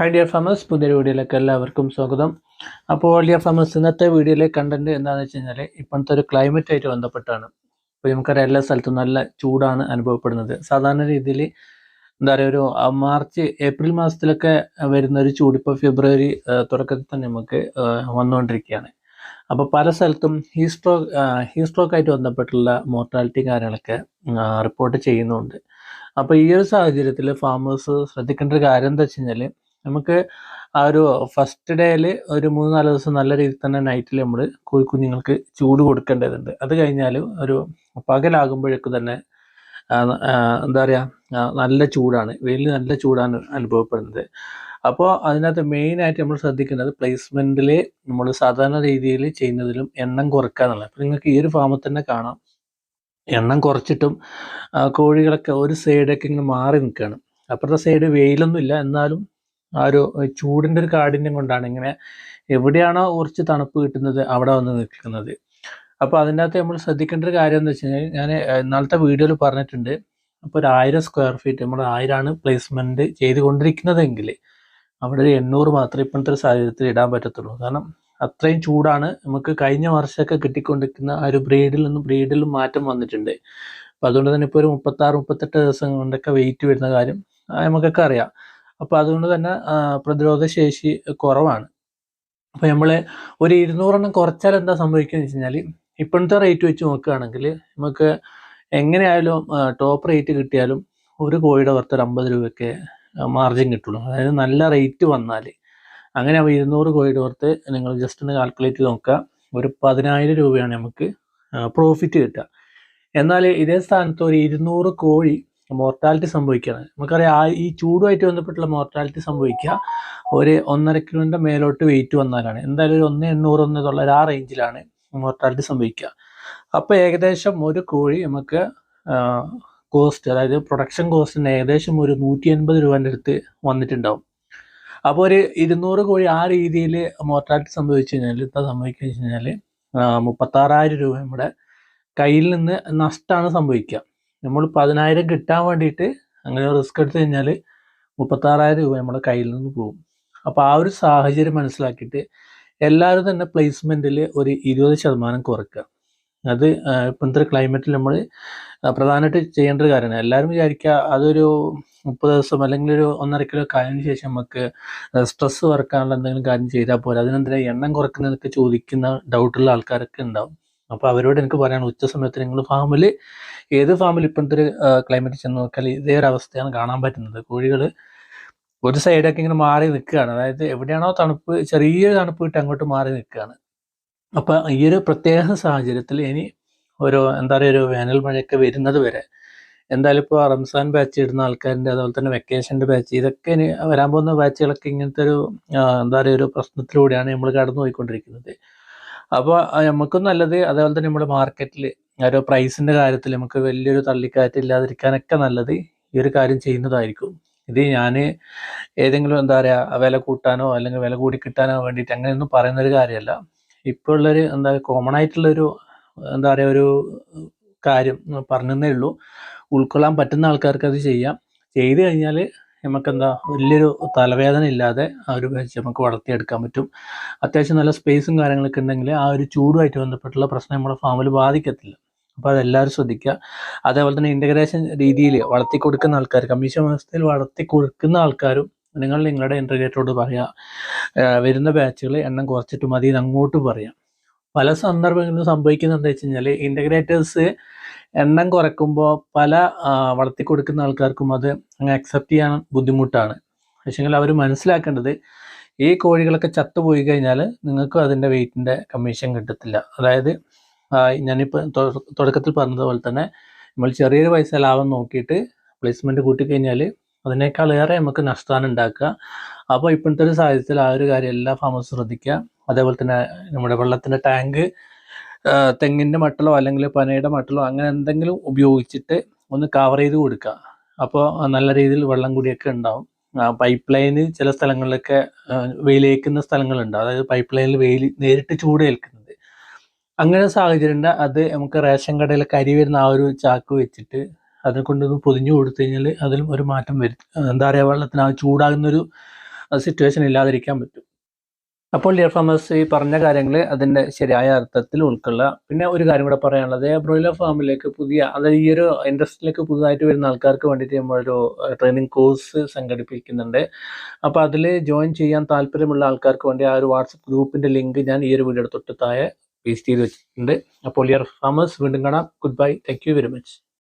Hi dear farmers പുതിയൊരു വീഡിയോയിലേക്ക് എല്ലാവർക്കും സ്വാഗതം. അപ്പോൾ ഡിയർ ഫാമേഴ്സ് ഇന്നത്തെ വീഡിയോയിലെ കണ്ടന്റ് എന്താണെന്ന് വെച്ച് കഴിഞ്ഞാൽ ഇപ്പോഴത്തെ ഒരു ക്ലൈമറ്റ് ആയിട്ട് ബന്ധപ്പെട്ടാണ്. ഇപ്പോൾ നമുക്കറിയാം എല്ലാ സ്ഥലത്തും നല്ല ചൂടാണ് അനുഭവപ്പെടുന്നത്. സാധാരണ രീതിയിൽ എന്താ പറയുക ഒരു മാർച്ച് ഏപ്രിൽ മാസത്തിലൊക്കെ വരുന്ന ഒരു ചൂട് ഇപ്പോൾ ഫെബ്രുവരി തുടക്കത്തിൽ തന്നെ നമുക്ക് വന്നുകൊണ്ടിരിക്കുകയാണ്. അപ്പോൾ പല സ്ഥലത്തും ഹീ സ്ട്രോക്ക് ഹീ സ്ട്രോക്കായിട്ട് ബന്ധപ്പെട്ടുള്ള മോർട്ടാലിറ്റി കാര്യങ്ങളൊക്കെ റിപ്പോർട്ട് ചെയ്യുന്നുണ്ട്. അപ്പോൾ ഈ ഒരു സാഹചര്യത്തിൽ ഫാമേഴ്സ് ശ്രദ്ധിക്കേണ്ട ഒരു കാര്യം എന്താ വെച്ച് കഴിഞ്ഞാൽ നമുക്ക് ആ ഒരു ഫസ്റ്റ് ഡേയിൽ ഒരു മൂന്ന് നാല് ദിവസം നല്ല രീതിയിൽ തന്നെ നൈറ്റിൽ നമ്മൾ കോഴിക്കുഞ്ഞുങ്ങൾക്ക് ചൂട് കൊടുക്കേണ്ടതുണ്ട്. അത് കഴിഞ്ഞാൽ ഒരു പകലാകുമ്പോഴേക്കും തന്നെ എന്താ പറയുക നല്ല ചൂടാണ്. വെയിൽ നല്ല ചൂടാണ് അനുഭവപ്പെടുന്നത്. അപ്പോൾ അതിനകത്ത് മെയിനായിട്ട് നമ്മൾ ശ്രദ്ധിക്കുന്നത് പ്ലേസ്മെന്റിൽ നമ്മൾ സാധാരണ രീതിയിൽ ചെയ്യുന്നതിലും എണ്ണം കുറക്കുക എന്നുള്ളത് അപ്പോൾ നിങ്ങൾക്ക് ഈ ഒരു ഫാമിൽ തന്നെ കാണാം. എണ്ണം കുറച്ചിട്ടും കോഴികളൊക്കെ ഒരു സൈഡൊക്കെ ഇങ്ങനെ മാറി നിൽക്കുകയാണ്. അപ്പുറത്തെ സൈഡ് വെയിലൊന്നും ഇല്ല എന്നാലും ആ ഒരു ചൂടിന്റെ ഒരു കാഠിന്യം കൊണ്ടാണ് ഇങ്ങനെ എവിടെയാണോ കുറച്ച് തണുപ്പ് കിട്ടുന്നത് അവിടെ വന്ന് നിൽക്കുന്നത്. അപ്പോൾ അതിന്റെ അകത്ത് നമ്മൾ ശ്രദ്ധിക്കേണ്ട ഒരു കാര്യം എന്ന് വെച്ച് കഴിഞ്ഞാൽ ഞാൻ ഇന്നാളത്തെ വീഡിയോയിൽ പറഞ്ഞിട്ടുണ്ട്. അപ്പോൾ ഒരു ആയിരം സ്ക്വയർ ഫീറ്റ് നമ്മൾ ആയിരമാണ് പ്ലേസ്മെന്റ് ചെയ്തുകൊണ്ടിരിക്കുന്നതെങ്കിൽ അവിടെ ഒരു എണ്ണൂറ് മാത്രമേ ഇപ്പോഴത്തെ ഒരു സാഹചര്യത്തിൽ ഇടാൻ പറ്റത്തുള്ളൂ. കാരണം അത്രയും ചൂടാണ്. നമുക്ക് കഴിഞ്ഞ വർഷമൊക്കെ കിട്ടിക്കൊണ്ടിരിക്കുന്ന ആ ഒരു ബ്രീഡിൽ നിന്നും ബ്രീഡിലും മാറ്റം വന്നിട്ടുണ്ട്. അപ്പോൾ അതുകൊണ്ട് തന്നെ ഇപ്പോൾ ഒരു മുപ്പത്താറ് മുപ്പത്തെട്ട് ദിവസം കൊണ്ടൊക്കെ വെയിറ്റ് വരുന്ന കാര്യം നമുക്കൊക്കെ അറിയാം. അപ്പോൾ അതുകൊണ്ട് തന്നെ ആ, പ്രതിരോധ ശേഷി കുറവാണ്. അപ്പോൾ നമ്മൾ ഒരു ഇരുന്നൂറെണ്ണം കുറച്ചാൽ എന്താ സംഭവിക്കുക വെച്ച് കഴിഞ്ഞാൽ ഇപ്പോഴത്തെ റേറ്റ് വെച്ച് നോക്കുകയാണെങ്കിൽ നമുക്ക് എങ്ങനെയായാലും ടോപ്പ് റേറ്റ് കിട്ടിയാലും ഒരു കോഴിയുടെ പുറത്ത് ഒരു അമ്പത് രൂപയൊക്കെ മാർജിൻ കിട്ടുള്ളൂ. അതായത് നല്ല റേറ്റ് വന്നാൽ അങ്ങനെ ഇരുന്നൂറ് കോഴിയുടെ പുറത്ത് നിങ്ങൾ ജസ്റ്റ് ഒന്ന് കാൽക്കുലേറ്റ് നോക്കുക. ഒരു പതിനായിരം രൂപയാണ് നമുക്ക് പ്രോഫിറ്റ് കിട്ടുക. എന്നാൽ ഇതേ സ്ഥാനത്ത് ഒരു ഇരുന്നൂറ് കോഴി മോർട്ടാലിറ്റി സംഭവിക്കുകയാണ്. നമുക്കറിയാം ആ ഈ ചൂടുമായിട്ട് ബന്ധപ്പെട്ടുള്ള മോർട്ടാലിറ്റി സംഭവിക്കുക. ഒരു ഒന്നര കിലോന്റെ മേലോട്ട് വെയിറ്റ് വന്നാലാണ്. എന്തായാലും ഒരു ഒന്ന് എണ്ണൂറ് ഒന്ന് തൊള്ളായിരം ആ റേഞ്ചിലാണ് മോർട്ടാലിറ്റി സംഭവിക്കുക. അപ്പോൾ ഏകദേശം ഒരു കോഴി നമുക്ക് കോസ്റ്റ് അതായത് പ്രൊഡക്ഷൻ കോസ്റ്റിന് ഏകദേശം ഒരു നൂറ്റി എൺപത് രൂപേന്റെ അടുത്ത് വന്നിട്ടുണ്ടാവും. അപ്പോൾ ഒരു ഇരുന്നൂറ് കോഴി ആ രീതിയിൽ മോർട്ടാലിറ്റി സംഭവിച്ചു കഴിഞ്ഞാൽ ഇപ്പം സംഭവിക്കുക വെച്ച് കഴിഞ്ഞാൽ മുപ്പത്താറായിരം രൂപ നമ്മുടെ കയ്യിൽ നിന്ന് നഷ്ടമാണ് സംഭവിക്കുക. നമ്മൾ പതിനായിരം കിട്ടാൻ വേണ്ടിയിട്ട് അങ്ങനെ റിസ്ക് എടുത്തു കഴിഞ്ഞാൽ മുപ്പത്താറായിരം രൂപ നമ്മുടെ കയ്യിൽ നിന്ന് പോകും. അപ്പോൾ ആ ഒരു സാഹചര്യം മനസ്സിലാക്കിയിട്ട് എല്ലാവരും തന്നെ പ്ലേസ്മെന്റിൽ ഒരു ഇരുപത് ശതമാനം കുറയ്ക്കുക. അത് ഇപ്പോഴത്തെ ക്ലൈമറ്റിൽ നമ്മൾ പ്രധാനമായിട്ട് ചെയ്യേണ്ട ഒരു കാര്യമാണ്. എല്ലാവരും വിചാരിക്കുക അതൊരു മുപ്പത് ദിവസം അല്ലെങ്കിൽ ഒരു ഒന്നര കിലോ കാലിന് ശേഷം നമുക്ക് സ്ട്രെസ് കുറക്കാനുള്ള എന്തെങ്കിലും കാര്യം ചെയ്താൽ പോലെ അതിനെന്തിനാ എണ്ണം കുറക്കുന്നതൊക്കെ ചോദിക്കുന്ന ഡൗട്ടുള്ള ആൾക്കാരൊക്കെ ഉണ്ടാവും. അപ്പോൾ അവരോട് എനിക്ക് പറയാൻ ഉച്ച സമയത്ത് നിങ്ങൾ ഫാമിൽ ഏത് ഫാമിൽ ഇപ്പോഴത്തെ ഒരു ക്ലൈമറ്റ് ചെന്ന് നോക്കിയാൽ ഇതേ ഒരു അവസ്ഥയാണ് കാണാൻ പറ്റുന്നത്. കോഴികൾ ഒരു സൈഡൊക്കെ ഇങ്ങനെ മാറി നിൽക്കുകയാണ്. അതായത് എവിടെയാണോ തണുപ്പ് ചെറിയ തണുപ്പ് ഇട്ട് അങ്ങോട്ട് മാറി നിൽക്കുകയാണ്. അപ്പോൾ ഈ ഒരു പ്രത്യേക സാഹചര്യത്തിൽ ഇനി ഒരു എന്താ പറയുക ഒരു വേനൽ മഴയൊക്കെ വരുന്നത് വരെ എന്തായാലും ഇപ്പോൾ റംസാൻ ബാച്ച് ഇടുന്ന ആൾക്കാരുടെ അതുപോലെ തന്നെ വെക്കേഷന്റെ ബാച്ച് ഇതൊക്കെ ഇനി വരാൻ പോകുന്ന ബാച്ചുകളൊക്കെ ഇങ്ങനത്തെ ഒരു എന്താ പറയുക ഒരു പ്രശ്നത്തിലൂടെയാണ് നമ്മൾ കടന്നു പോയിക്കൊണ്ടിരിക്കുന്നത് അപ്പോൾ നമുക്കും നല്ലത്. അതേപോലെ തന്നെ നമ്മുടെ മാർക്കറ്റിൽ ഓരോ പ്രൈസിന്റെ കാര്യത്തിൽ നമുക്ക് വലിയൊരു തള്ളിക്കയറ്റം ഇല്ലാതിരിക്കാനൊക്കെ നല്ലത് ഈ ഒരു കാര്യം ചെയ്യുന്നതായിരിക്കും. ഇത് ഞാൻ ഏതെങ്കിലും എന്താ പറയുക വില കൂട്ടാനോ അല്ലെങ്കിൽ വില കൂടി കിട്ടാനോ വേണ്ടിയിട്ട് അങ്ങനെയൊന്നും പറയുന്നൊരു കാര്യമല്ല. ഇപ്പോൾ ഉള്ളൊരു എന്താ കോമൺ ആയിട്ടുള്ളൊരു എന്താ പറയുക ഒരു കാര്യം പറഞ്ഞതേ ഉള്ളൂ. ഉൾക്കൊള്ളാൻ പറ്റുന്ന ആൾക്കാർക്ക് അത് ചെയ്യാം. ചെയ്ത് കഴിഞ്ഞാൽ നമുക്കെന്താ വലിയൊരു തലവേദന ഇല്ലാതെ ആ ഒരു വെച്ച് നമുക്ക് വളർത്തിയെടുക്കാൻ പറ്റും. അത്യാവശ്യം നല്ല സ്പേസും കാര്യങ്ങളൊക്കെ ഉണ്ടെങ്കിൽ ആ ഒരു ചൂടുമായിട്ട് ബന്ധപ്പെട്ടുള്ള പ്രശ്നം നമ്മുടെ ഫാമിൽ ബാധിക്കത്തില്ല. അപ്പോൾ അതെല്ലാവരും ശ്രദ്ധിക്കുക. അതേപോലെ തന്നെ ഇന്റഗ്രേഷൻ രീതിയിൽ വളർത്തി കൊടുക്കുന്ന ആൾക്കാർ കമ്മീഷൻ വ്യവസ്ഥയിൽ വളർത്തി കൊടുക്കുന്ന ആൾക്കാരും നിങ്ങൾ നിങ്ങളുടെ ഇന്റഗ്രേറ്ററോട് പറയുക വരുന്ന ബാച്ചുകൾ എണ്ണം കുറച്ചിട്ട് മതി അങ്ങോട്ട് പറയാം. പല സന്ദർഭങ്ങളിലും സംഭവിക്കുന്നത് എന്താ വെച്ച് കഴിഞ്ഞാൽ ഇന്റഗ്രേറ്റേഴ്സ് എണ്ണം കുറയ്ക്കുമ്പോൾ പല വളർത്തി കൊടുക്കുന്ന ആൾക്കാർക്കും അത് അങ്ങ് അക്സെപ്റ്റ് ചെയ്യാൻ ബുദ്ധിമുട്ടാണ്. പക്ഷേങ്കിൽ അവർ മനസ്സിലാക്കേണ്ടത് ഈ കോഴികളൊക്കെ ചത്തുപോയി കഴിഞ്ഞാൽ നിങ്ങൾക്കും അതിന്റെ വെയിറ്റിന്റെ കമ്മീഷൻ കിട്ടത്തില്ല. അതായത് ഞാനിപ്പോൾ തുടക്കത്തിൽ പറഞ്ഞതുപോലെ തന്നെ നമ്മൾ ചെറിയൊരു പൈസ ലാഭം നോക്കിയിട്ട് പ്ലേസ്മെന്റ് കൂട്ടിക്കഴിഞ്ഞാൽ അതിനേക്കാൾ ഏറെ നമുക്ക് നഷ്ടമാണ് ഉണ്ടാക്കുക അപ്പോൾ ഇപ്പോഴത്തെ ഒരു സാഹചര്യത്തിൽ ആ ഒരു കാര്യം എല്ലാ ഫാമേഴ്സും ശ്രദ്ധിക്കുക. അതേപോലെ തന്നെ നമ്മുടെ വെള്ളത്തിന്റെ ടാങ്ക് തെങ്ങിന്റെ മട്ടലോ അല്ലെങ്കിൽ പനയുടെ മട്ടലോ അങ്ങനെ എന്തെങ്കിലും ഉപയോഗിച്ചിട്ട് ഒന്ന് കവർ ചെയ്ത് കൊടുക്കുക. അപ്പോൾ നല്ല രീതിയിൽ വെള്ളം കൂടിയൊക്കെ ഉണ്ടാവും. പൈപ്പ് ലൈന് ചില സ്ഥലങ്ങളിലൊക്കെ വെയിലേക്കുന്ന സ്ഥലങ്ങളുണ്ട്. അതായത് പൈപ്പ് ലൈനിൽ വെയിൽ നേരിട്ട് ചൂട് ഏൽക്കുന്നത്. അങ്ങനെ സാഹചര്യം അത് നമുക്ക് റേഷൻ കടയിലൊക്കെ അരി വരുന്ന ആ ഒരു ചാക്ക് വെച്ചിട്ട് അതിനെ കൊണ്ടൊന്ന് പൊതിഞ്ഞു കൊടുത്തു കഴിഞ്ഞാൽ അതിലും ഒരു മാറ്റം വരും. എന്താ പറയുക വെള്ളത്തിന് ആ ചൂടാകുന്നൊരു സിറ്റുവേഷൻ ഇല്ലാതിരിക്കാൻ പറ്റും. അപ്പോൾ ഡിയർ ഫാമേഴ്സ് ഈ പറഞ്ഞ കാര്യങ്ങൾ അതിന്റെ ശരിയായ അർത്ഥത്തിൽ ഉൾക്കൊള്ളുക പിന്നെ ഒരു കാര്യം കൂടെ പറയാനുള്ളത്. ബ്രോയിലർ ഫാമിലേക്ക് പുതിയ അതായത് ഈ ഒരു ഇൻഡസ്ട്രിയിലേക്ക് പുതുതായിട്ട് വരുന്ന ആൾക്കാർക്ക് വേണ്ടിയിട്ട് നമ്മളൊരു ട്രെയിനിങ് കോഴ്സ് സംഘടിപ്പിക്കുന്നുണ്ട്. അപ്പോൾ അതിൽ ജോയിൻ ചെയ്യാൻ താല്പര്യമുള്ള ആൾക്കാർക്ക് വേണ്ടി ആ ഒരു വാട്സപ്പ് ഗ്രൂപ്പിന്റെ ലിങ്ക് ഞാൻ ഈ ഒരു വീഡിയോ തൊട്ട് താഴെ പേസ്റ്റ് ചെയ്ത് വെച്ചിട്ടുണ്ട്. അപ്പോൾ ഡിയർ ഫാമേഴ്സ് വീണ്ടും കാണാം. Good bye thank you very much